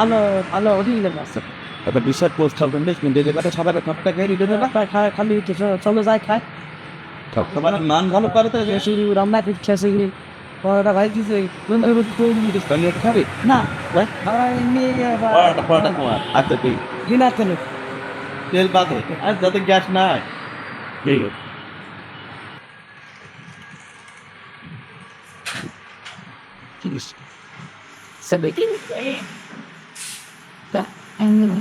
ভালো ভালো অধিকার আছে। একটা বিশাল পোস্ট হবে কিন্তু যে জায়গাটা সবাই খপটা খেয়ে দিতে না খায় খায় খালি চলে যায় খায়। সবার মান ভালো করে তো খেসি রান্না খেসে গিয়ে পরোটা ভাই দিছে খাবি? না। পরোটা পরোটা তোমার আচ্ছা ঠিক। বিনা তেলে। তেল বাদে। আর যাতে গ্যাস না হয়। ঠিক আছে Sabi ko. Ba, ano?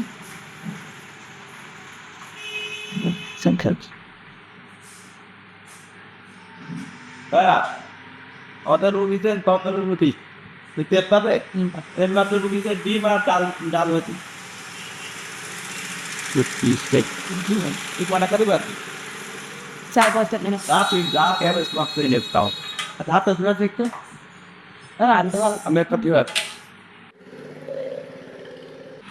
Sangkat. হ্যাঁ ওদের রুগীতে কত রুগী দেখতে পাবে এর মাত্র রুগীতে ডিম আর ডাল ডাল হয়েছে এই কটা করবে Sa ko sa nila. আপনি যা খেয়ে স্মার্ট করে নিতাম Tapos na dito. Ah, ano? আমি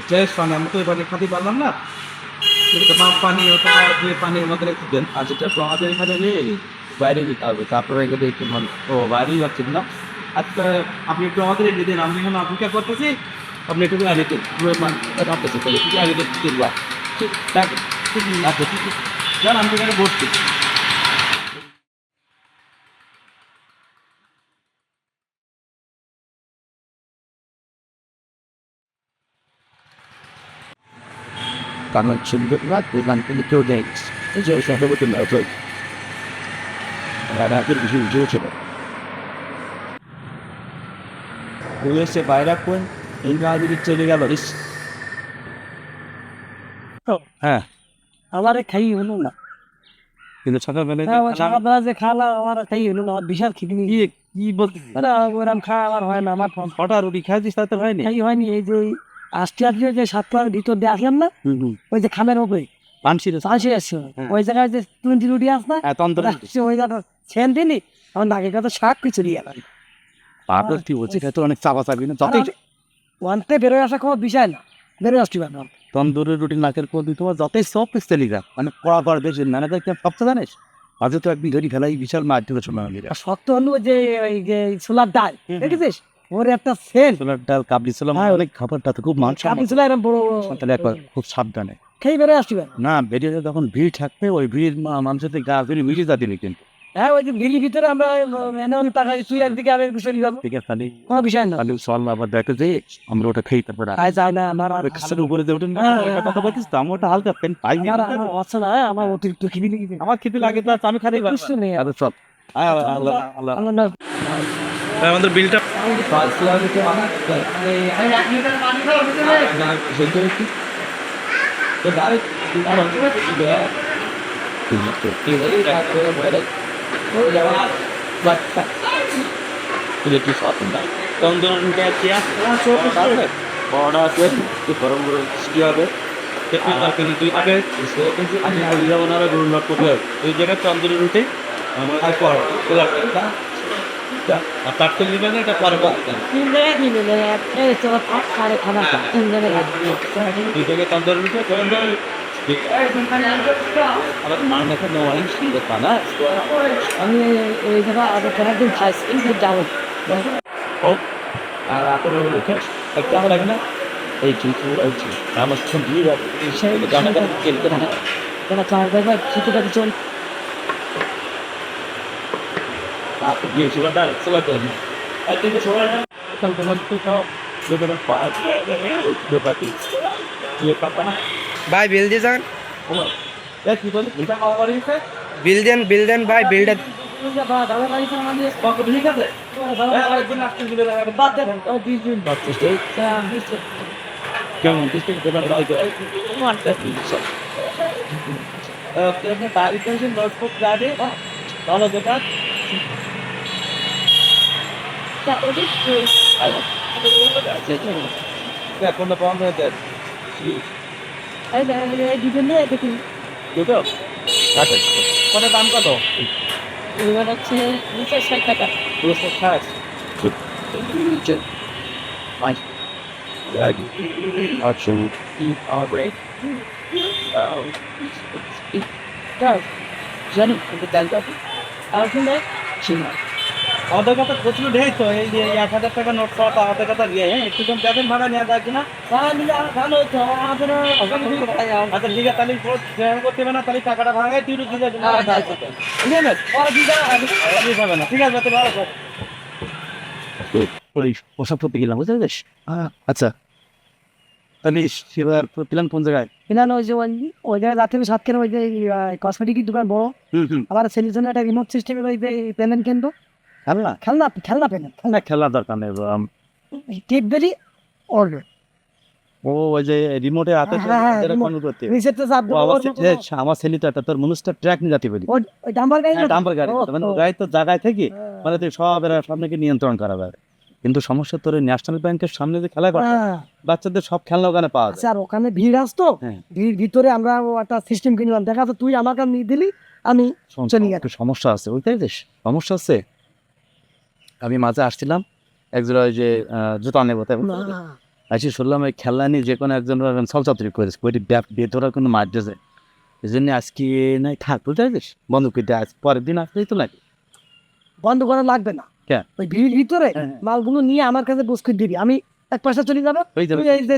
ফ্রেশ পানি আমরা তো এবারে খাতে পারলাম না। মা পানি ওটা দিয়ে পানি আমাদের একটু দেন। আর যেটা আমাদের এখানে নেই। বাইরে দিতে হবে, তারপরে এখানে একটু মানে ও, বাইরেই যাচ্ছে না। আচ্ছা আপনি একটু আমাদের এগিয়ে দিন। আমি এখন অপেক্ষা করতেছি। আপনি একটু আগে দিন একটু আগে দিন ঠিক আছে। ঠিক আছে। ঠিক ঠিক আমি এখানে বসছি। Itu days. Itu saya betul betul. Ada aku di sini juga coba. এসে বাইরে কোন এই গাড়ি চলে গেল হ্যাঁ। আমার খাই হলো না। কিন্তু সকালবেলা হ্যাঁ, সকালবেলা যে খালা আমার খাই হলো না। আমার বিশাল খিদে কি বলতে মানে খাওয়া আমার হয় না আমার ছটা রুটি খাইছিস তাতে হয়নি? খাই হয়নি এই যে আস্তে যে সাতটার ভিতর দিয়ে আসলাম না ওই যে খামের পানসির আসছে হ্যাঁ। ওই জায়গায় যে রুটি আস না হ্যাঁ ওই জায়গাটা ছেন দিনি আমার নাকে কত শাক কিছু দিয়ে গেল কি বলছি খেতে অনেক চাপা চাবি না? যতই ওয়ানতে বেরোয় আসা কোনো বিষয় না বেরোয়। তন্দুরের রুটি নাকের দিতে তোমার যতই সব মানে কড়া কড়া বেশি না না দেখতে সবচেয়ে জানিস? আজকে তো একদিন ধরি ফেলাই বিশাল মাছ দিতে শোনা শক্ত হলো যে ওই যে ছোলার ডাল দেখেছিস? ওর একটা সেন ছোলার ডাল কাবলি ছিলাম হ্যাঁ। অনেক খাবারটা তো খুব মান ছোলা এরকম বড় বড় তাহলে একবার খুব সাবধানে। খেয়ে আসতে না বেরিয়ে যখন ভিড় থাকবে ওই ভিড় মানুষের গা মিশে কিন্তু। হ্যাঁ ওই যে ভিড়ির ভিতরে আমরা টাকা তুই একদিকে আমি চলে যাব ঠিক আছে খালি কোনো বিষয় না। চল আবার দেখে যে আমরা ওটা খেয়ে তারপরে খাই যায় না আমার আর কাছের উপরে যে হ্যাঁ, কথা বলছিস তো আমার ওটা হালকা পেন পাই আমার আমার অচ্ছে না হ্যাঁ, আমার অতিরিক্ত খিদি লেগে আমার খেতে লাগে তো আমি খালি কিছু নেই। আরে চল। আল্লাহ আল্লাহ। আল্লাহ না আমাদের বিলটা ওই জায়গায় চন্দ্রের রুটে আর পর আর তার তো নিবে না এটা পরে দুই জায়গায় চন্দ্রের রুটে চন্দ্রের আবার মান দেখা নেওয়া সুন্দর পানা আমি এই জায়গা আগে কয়েকদিন খাইছি কিন্তু যাব আর আপনার রুটে একটা লাগে না এই কিন্তু আমার সব ভিড় আছে কেলতে না কেন চার খেতে চল আপনি গিয়ে সুগার ডাল সুগার ডাল আর তুমি সুগার ডাল তাহলে তোমার তো খাও সুগার ডাল পাওয়া সুগার ইয়ে পাপা ভাই বিল দিয়ে যান এ কি বলে এটা খাওয়া করে দিতে বিল দেন বিল দেন ভাই বিলটা কত ঠিক আছে আরেকদিন আসতে দিলে বাদ দেন ও দুই দিন কেমন ডিস্ট্রিক্ট দেবার রাইট আপনি তারিখ দিয়েছেন নোটবুক যাবে তাহলে যেটা কোনটা বন্ধ হয়ে যায় এই যে, এই যে, এই দুটো নিয়ে দেখি দুটো কত দাম কত এবার হচ্ছে দুশো ষাট টাকা দুশো ষাট Fine. Yeah, actually, all great. দাও জানি কিন্তু তেল কাপি আর কিনে চিনা আমাদের কথা প্রচুর ঢের তো এই যে এক হাজার টাকা নোট পাওয়া আমাদের কথা দিয়ে হ্যাঁ? একটু কম ভাড়া নেওয়া যায় কিনা? ভালো তো আমাদের আচ্ছা ঠিক আছে তাহলে পেমেন্ট করতে হবে না তাহলে টাকাটা ভাঙায় তুই ঠিক আছে ঠিক আছে? ঠিক না ঠিক আছে ভালো থাক। ওই পোশাক পরতে বুঝতে পেরেছিস? আচ্ছা। তাহলে সেবার কোন জায়গায়? ওই যে ওই ওই জায়গায় রাত্রে সাত কেন ওই যে কসমেটিক দোকান বড়। আবার জন্য একটা রিমোট সিস্টেমের ওই যে পেমেন্ট কিনবো। খেলনা খেলনা খেলনা পেমেন্ট না খেলার দরকার নেই বেরি অর্ডার ও ওই যে রিমোটে হাতে হ্যাঁ, হ্যাঁ, remote। কন্ট্রোল করতে রিসেটটা চাপ আমার একটা তোর ট্র্যাক নিয়ে যাতে পারি ওই- ওই গাড়ি হ্যাঁ গাড়ি। মানে গাড়ি তো জায়গায় থেকে। মানে তুই সব এরা সামনেকে নিয়ন্ত্রণ করা যাবে কিন্তু সমস্যা তোর ন্যাশনাল ব্যাংকের সামনে যে খেলা করে। বাচ্চাদের সব খেলনা ওখানে পাওয়া যায়। আর ওখানে ভিড় আসতো। ভিড় ভিতরে আমরা একটা সিস্টেম কিনলাম। দেখা যাচ্ছে তুই আমাকে নিয়ে দিলি আমি সমস্যা আছে বুঝতে পেরেছিস? সমস্যা আছে? আমি মাঝে আসছিলাম একজন ওই যে জুতা নেব তাই আসি শুনলাম ওই খেলনা নিয়ে যে কোনো একজন সলচাতুরি করেছে ওইটি বেতরা কোনো মার দিয়েছে এই জন্য আজকে নাই থাক বুঝতে পেরেছিস বন্ধ করে আজ পরের দিন আসলেই তো লাগে। বন্ধ করা লাগবে না? ওই ভিড় ভিতরে হ্যাঁ। মালগুলো নিয়ে আমার কাছে বুঝ করে দিবি আমি এক পাশে চলে যাব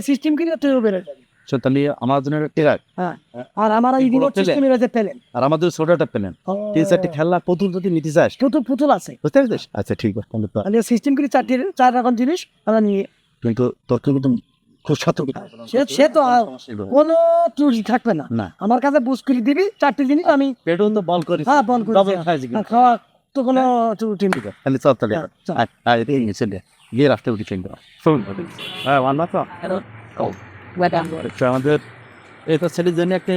সিস্টেম কিনে তুই বেরো যাবি। সো তাহলে আমার জন্য একটা আর আমার এই রিমোট সিস্টেমের আর আমাদের তিন চারটে খেলনা পুতুল যদি নিতে চাস। পুতুল পুতুল আছে। বুঝতে পেরেছিস? আচ্ছা ঠিক আছে তাহলে তো সিস্টেম করে চারটে চার রকম জিনিস আমরা নিয়ে কিন্তু তোর কিন্তু খুব সতর্ক। সে- তো কোনো ত্রুটি থাকবে না। না। আমার কাছে বুঝ করে দিবি চারটে জিনিস আমি তো বল হ্যাঁ করে ডবল খাইছি আর খাওয়া তো কোনো ত্রুটি নেই। তাহলে চল তাহলে। হ্যাঁ। গিয়ে রাস্তায় উঠে হ্যাঁ ওয়ান মাত্র। আমাদের ছেলের জন্য একটা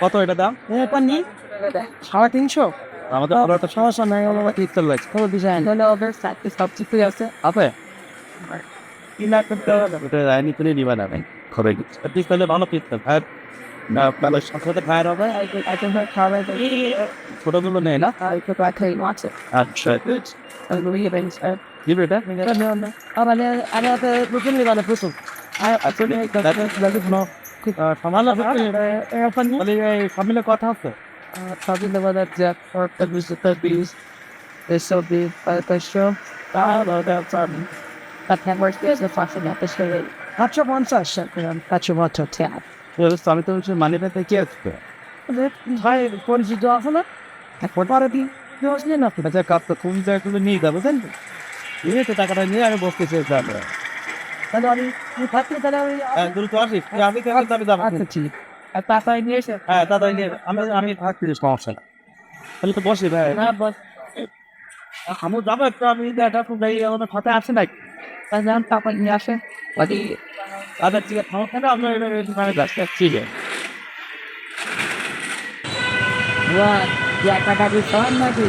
কত এটা দাম? পানি? সাড়ে তিনশো? আমাদের আরও একটা সমস্যা নাই আমার পিস্তল লাগছে কোনো ডিজাইন সবকিছু আছে। ওটা রায়নি করে নিবা না ভাই পিস্তলে ভালো পিস্তল আর ছোটগুলো নেই না? আচ্ছা। কি রে এটা প্রথম নিবানে প্রথম। আসলে সামান্য বলে এই সামিলে কথা আছে। সাতশো পঞ্চাশ। সাতশো পঞ্চাশ আমি তো হচ্ছে মানি ব্যাগটা কি আসবে? ভাই পরিচিত আছে না? পরে দিন না আচ্ছা কাপটা তুমি জায়গাগুলো নিয়ে যাব জান নিয়ে তো টাকাটা নিয়ে আমি বসতেছি তারপরে তাহলে আমি তুমি থাকলে তাহলে আমি দ্রুত আসিস। তুই আমি কেন যাবি যাব। আচ্ছা ঠিক। আর তাড়াতাড়ি নিয়ে এসে হ্যাঁ দাদা নিয়ে আমি আমি থাকছি সমস্যা না তাহলে তো বসি ভাই। না বস। আমি যাব একটু আমি এটা খুব এই আমাদের খাতে আছে নাকি? তাহলে আমি তারপর নিয়ে আসে বাকি দাদা ঠিক আছে সমস্যা না আপনার মানে যাচ্ছে ঠিক আছে। এক টাকা সব নাকি?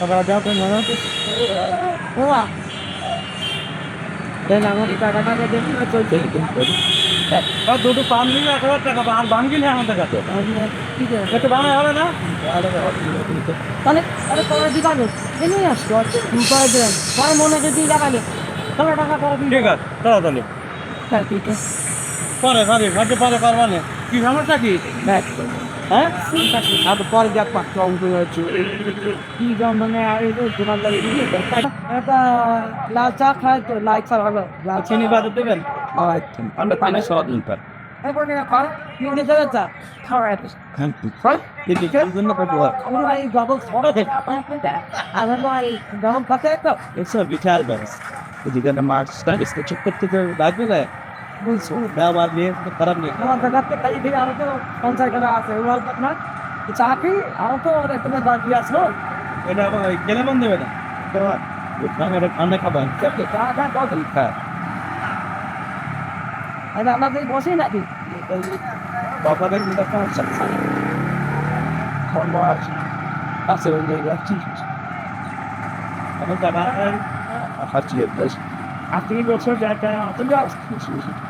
আপনারা যাও তো মনে হচ্ছে বাবা দেন আমাকে টাকা টাকা দেবেন না চলছে আর দুটো পান নিলে এক হাজার টাকা আর বান কিনে ঠিক আছে একটু বানায় হবে না তাহলে তাহলে পরে দিবানো এনেই আসতো দুপায় দেন তার মনে যদি লাগালে তাহলে টাকা পরে দিন ঠিক আছে তাড়াতাড়ি পরে পরে পরে পারবানে কি সমস্যা কি হ্যাঁ? আর পরে যাক পাঁচ অঙ্ক হয়েছে। কি মানে দোকানদার একটা লাল চা খায় তো লাল চা ভালো। লাল চিনি বাদে দেবেন আমরা পানি সহ দিন পার এসে চেক করতে লাগবে না। বুঝছ? ব্যবহার নিয়ে তো খারাপ নেই আমার জায়গাতে তাই দিয়ে আরও তো পঞ্চাশ টাকা আছে ওয়াল না চাকরি আরও তো একটা বাকি আসলো এটা গেলে মন দেবে না। ঠান্ডা খাবার হ্যাঁ। এটা আমাদের বসে নাকি? বাবাদের আছে? ওই জায়গায় কি আমি জানা হাঁচি বেশ জায়গা তুমি তিন তুমি মিলতে না আয়াস বাক করতে Which meant,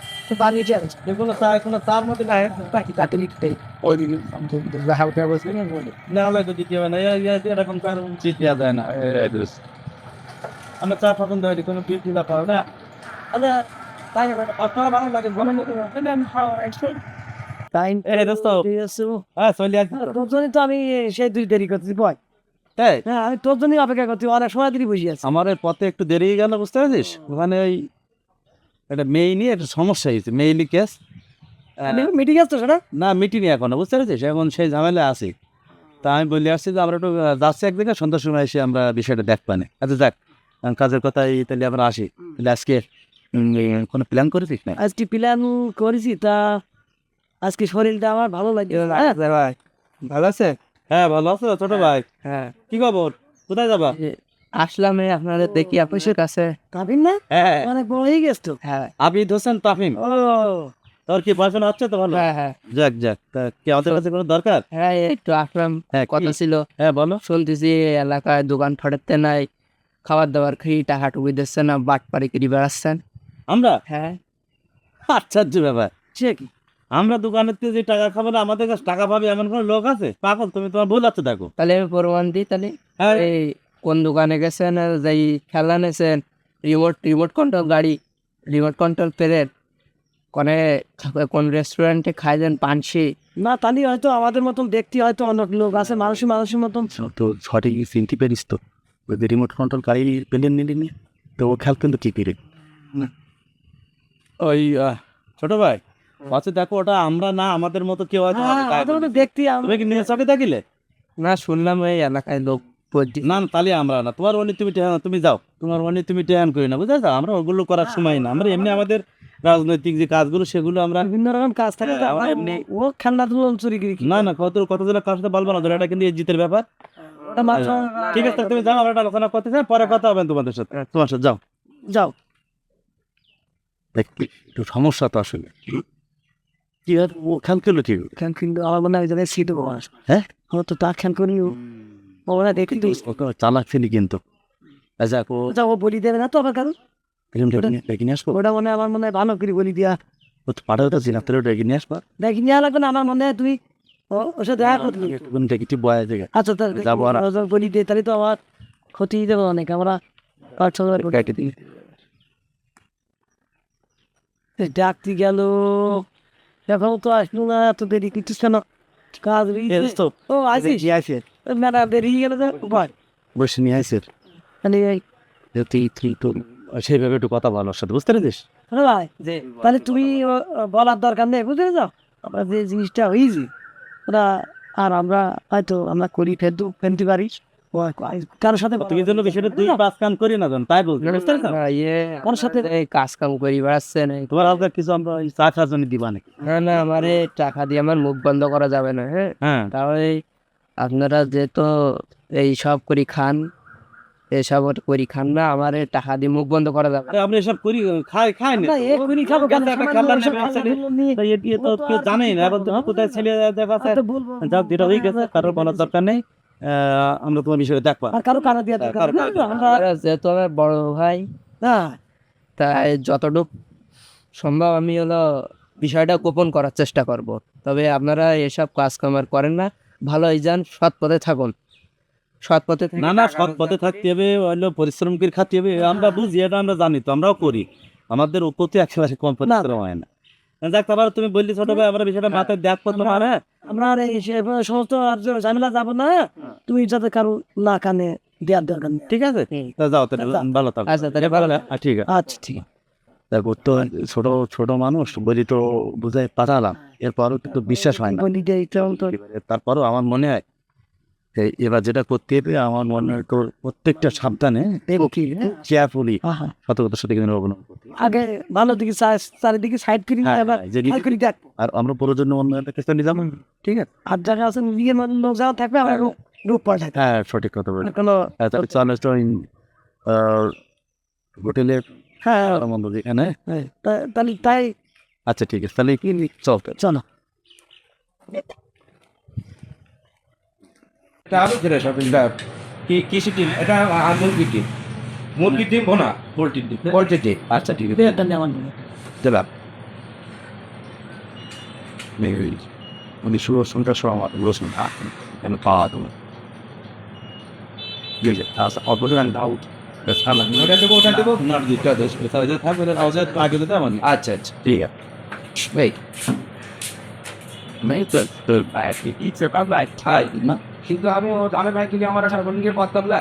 চা না আমরা চা পছন্দ কোনো আচ্ছা তাই আপনারা ভালো লাগে বলেন টাইম এই দোস্ত ঠিক হ্যাঁ চলে তোর জন্যই তো আমি সেই দুই দেরি করতেছি বয়। তাই? হ্যাঁ আমি তোর জন্যই অপেক্ষা করছি অনেক সময় ধরে বসে আছি। আমার পথে একটু দেরি গেল বুঝতে পারছিস? ওখানে ওই একটা মেয়ে নিয়ে একটা সমস্যা হয়েছে মেইলি কেস মিটিং আসতো সেটা? না মিটিনি এখন বুঝতে পেরেছিস? এখন সেই ঝামেলা আছি। তা আমি বলে আসছি যে আমরা একটু যাচ্ছি একদিকে সন্ধ্যার সময় এসে আমরা বিষয়টা দেখ পানে আচ্ছা যাক কাজের কথাই তাহলে আমরা আসি। তাহলে আজকে কোনো প্ল্যান করেছিস না আজকে প্ল্যান করেছি তা আজকে শরীরটা আমার ভালো লাগে হ্যাঁ। ভাই। ভালো আছে? হ্যাঁ। ভালো আছো ছোট ভাই? হ্যাঁ। কি খবর? কোথায় যাবা? আসলাম আপনাদের দেখি আপনার কাছে। কাবিন না? হ্যাঁ। অনেক বড় হয়ে গেছ তো? হ্যাঁ। আবিদ হোসেন তাফিম। ও। তোর কি পড়াশোনা হচ্ছে তো ভালো? হ্যাঁ হ্যাঁ। যাক যাক। তা কি আমাদের কাছে কোনো দরকার? হ্যাঁ একটু আসলাম। হ্যাঁ কথা ছিল। হ্যাঁ বলো। শুনতেছি এলাকায় দোকান নাই খাবার দাবার খেয়ে টাকা টুকু দিচ্ছে না বাট পারি করে বেড়াচ্ছেন। আমরা? হ্যাঁ। আশ্চর্য ব্যাপার। সে কি? আমরা দোকানের থেকে যে টাকা খাব না আমাদের কাছে টাকা পাবে এমন কোনো লোক আছে? পাগল তুমি তোমার ভুল আছে দেখো তাহলে আমি প্রমাণ দিই তাহলে। হ্যাঁ। এই কোন দোকানে গেছেন যাই খেলা নেছেন রিমোট রিমোট কন্ট্রোল গাড়ি রিমোট কন্ট্রোল প্লেট কোনে কোন রেস্টুরেন্টে খাইলেন পানসি? না তাহলে হয়তো আমাদের মতন ব্যক্তি হয়তো অনেক লোক আছে মানুষই মানুষের মতন। তো সঠিক চিনতে পারিস তো। ওই রিমোট কন্ট্রোল গাড়ি পেলেন নিলি তো ও খেয়াল কিন্তু কি করে? ওই ছোট ভাই আচ্ছা দেখো ওটা আমরা না আমাদের মতো কেউ আছে হ্যাঁ, আমাদের ব্যক্তি আমরা- তুমি কি নিয়ে চকে থাকিলে না শুনলাম এই এলাকায় লোক না না তাহলে আমরা না। তোমার অনি তুমি টেহান তুমি যাও। তোমার অনি তুমি টেহান করি না বুঝতে আমরা ওগুলো করার সময় না। আমরা এমনি আমাদের রাজনৈতিক যে কাজগুলো সেগুলো আমরা বিভিন্ন রকম কাজ থাকে হ্যাঁ, এমনি- ও খেলনা তুলো চুরি করি না না কত কতজনের কার সাথে বলব না ধরো এটা কিন্তু এই জিতের ব্যাপার মাত্র ঠিক আছে তুমি যাও আমরা একটা আলোচনা করতে চাই পরে কথা হবে তোমাদের সাথে। তোমার সাথে যাও। যাও। একটু সমস্যা তো আসলে। কি আর ও খেয়াল করল ঠিক খেল কিন্তু আমার মনে হয় সিটও হ্যাঁ? তো তা খেল করি ওরা দেখি চালাক ছিলি কিন্তু। আচ্ছা ও বলি দেবে না তো আবার কারণ ডেকে নিয়ে- আসব। ওটা মনে আমার মনে হয় ভালো করে বলি দিয়া। ও তো পাঠাতে চিনা তোর ডেকে নিয়ে আসব। দেখি নিয়ে লাগবে না আমার মনে হয় তুই ও- ওর সাথে দেখা একটুখানি ডেকে টিপ বয়া জায়গা আচ্ছা তাহলে যাব আর- বলি দে তাহলে তো আমার ক্ষতি দেবে অনেক। আমরা পাঁচ হাজার কেটে দিই। ডাকতে গেল। এখন তো আসলো না এত দেরি কিছু কেন কাজ ও আসিস? আসে? মেলা দেরি গেল বসে নিয়ে এই তুই তুই তো সেইভাবে একটু কথা বলো সাথে বুঝতে পেরেছিস ভাই তাহলে তুমি বলার দরকার নেই বুঝতে পেরেছ আমরা যে জিনিসটা হয়েছি ওরা আর আমরা হয়তো আমরা করি ফেলতে ফেলতে পারি কারোর সাথে তুমি জন্য বিষয়টা দুই পাঁচ কান করি না জান তাই বলছি বুঝতে পেরেছ না, ইয়ে সাথে- এই কাজ কাম করি তোমার কিছু আমরা ওই চা খাওয়ার জন্য দিবা নাকি না না আমার টাকা দিয়ে আমার মুখ বন্ধ করা যাবে না হ্যাঁ হ্যাঁ তাহলে আপনারা যেহেতু এই সব করি খান এসব করি খান না আমার টাকা দিয়ে মুখ বন্ধ করা যাবে না। আরে আমরা এসব করি খাই খাই না আমরা এক্ষুনি খাব নিয়ে তো এ- এ তো কেউ জানেই না এখন তো কোথায় ছেলে দেখা বলব। যাক যেটা হয়ে গেছে কারোর বলার দরকার নেই। আহ, আমরা তোমার বিষয়ে দেখবা। আর কারও কানা দিয়া কারও আমরা আপনারা যেহেতু আমার বড় ভাই না। তাই যতটুক সম্ভব আমি হলো বিষয়টা গোপন করার চেষ্টা করব। তবে আপনারা এসব কাজ কামার করেন না। ভালোই যান সৎ পথে থাকুন। সৎ পথে না না সৎ পথে থাকতে হবে হলো পরিশ্রম করে খাতে হবে আমরা বুঝি এটা আমরা জানি তো আমরাও করি। আমাদের উপরতে একেবারে কম পরিশ্রম হয় না। যাক তারপর তুমি বললি ছোট ভাই আমরা বিষয়টা মাথায় দেখ করতে পারে আমরা আর এই সমস্ত আর ঝামেলা যাব না তুমি যাতে কারও না কানে দেওয়ার দরকার নেই। ঠিক আছে? তা যাও তাহলে ভালো থাকো। আচ্ছা তাহলে ভালো ঠিক আছে। আচ্ছা ঠিক। আছে দেখো তো ছোট ছোট মানুষ বলি তো বুঝাই পাঠালাম। এরপরও কিন্তু বিশ্বাস হয় না। তারপরও আমার মনে হয় এবার যেটা করতে হবে আমার মনে হয় তোর প্রত্যেকটা সাবধানে কেয়ারফুলি সতর্কতার সাথে কিন্তু অবলম্বন করতে আগে ভালো দিকে চারিদিকে সাইড করি হ্যাঁ, হ্যাঁ, আর আমরা প্রয়োজনীয় অন্য একটা কিছু নিয়ে যাব। ঠিক আছে। আর যারা আছে নিজের যাওয়া থাকবে আমরা রূপ হ্যাঁ সঠিক কথা বলে কোনো তাহলে চলে তো হোটেলে হ্যাঁ। মন্দ যেখানে। হ্যাঁ, তাহলে তাই আচ্ছা ঠিক আছে তাহলে কি চল চলো এটা আলু কি কিসের ডিম এটা আচ্ছা ঠিক আছে এটা নেওয়া। উনি শুরু আমার কেন পাওয়া আচ্ছা আচ্ছা ঠিক আছে Wait. মেয়ে তো তো ইটস অ্যাবাউট লাইক টাইম না কিন্তু আমি ও- আমি ভাই কিনে আমার আসার বন্ধুকে করতাম না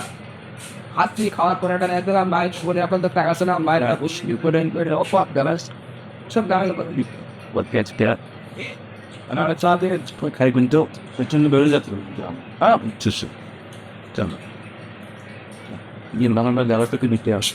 হাত দিয়ে খাওয়ার পরে একটা একদম মায়ের করে এখন তো টাকা আছে না মায়ের বসে করে করে অপাপ গালাস সব গালা করে what gets there আমরা চা দিয়ে খাই কিন্তু প্রচণ্ড বেড়ে যাচ্ছে হ্যাঁ বুঝছি চলো গিয়ে বাংলা ব্যবস্থাকে নিতে আসে